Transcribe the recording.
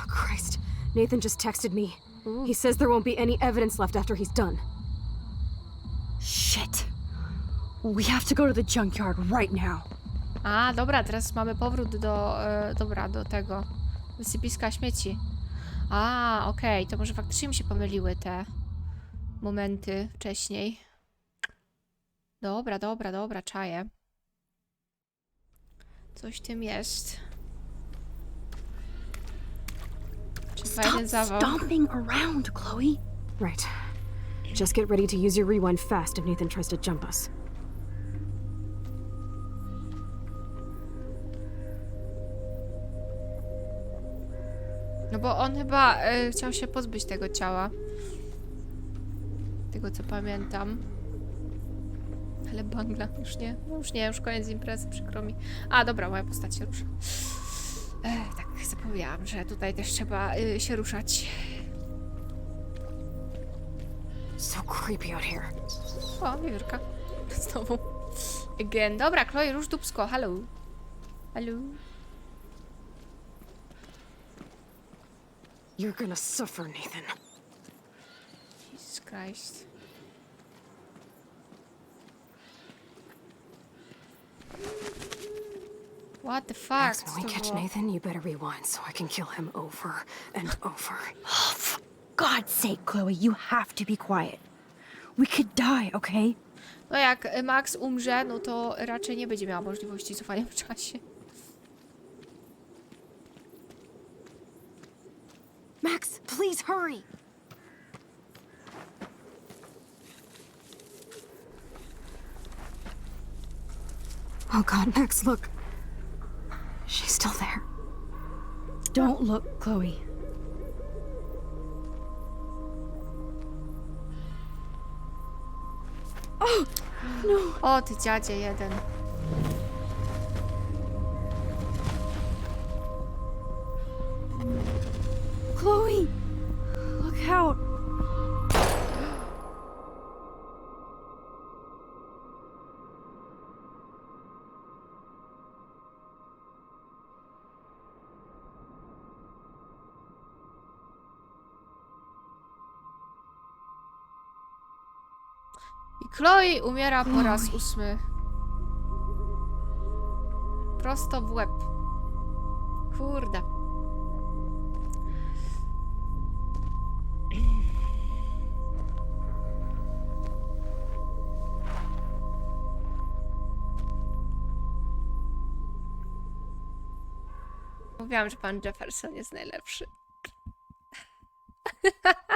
Oh, Christ. Nathan just texted me. He says there won't be any evidence left after he's done. Shit. We have to go to the junkyard right now. A, dobra, teraz mamy powrót do, e, dobra, do tego wysypiska śmieci. A, okej, to może faktycznie mi się pomyliły te momenty wcześniej. Dobra, dobra, dobra, czaję. Coś w tym jest. Stop zawał? stomping around, Chloe. Right. Just get ready to use your rewind fast if Nathan tries to jump us. No bo on chyba e, chciał się pozbyć tego ciała. Tego co pamiętam. Ale bangla, już nie, no już nie, już koniec imprezy, przykro mi. A dobra, moja postać się rusza. E, tak, zapomniałam, że tutaj też trzeba y, się ruszać. So creepy out here. O, wiewiórka. Znowu. Again. Dobra, Chloe, rusz dupsko, halo. Halo. You're gonna suffer, Nathan. Jesus Christ. What the fuck? When we to catch? Nathan, you better rewind so I can kill him over and over. Oh, for God's sake, Chloe, you have to be quiet. We could die, okay? No jak y, Max umrze, no to raczej nie będzie miała możliwości cofania w czasie. Max, please hurry! Oh god, Max, look. She's still there. Don't look, Chloe. Oh, no. O, ty dziadzie jeden. I Chloe umiera po raz ósmy. Prosto w łeb. Kurde. Mówiłam, że pan Jefferson jest najlepszy.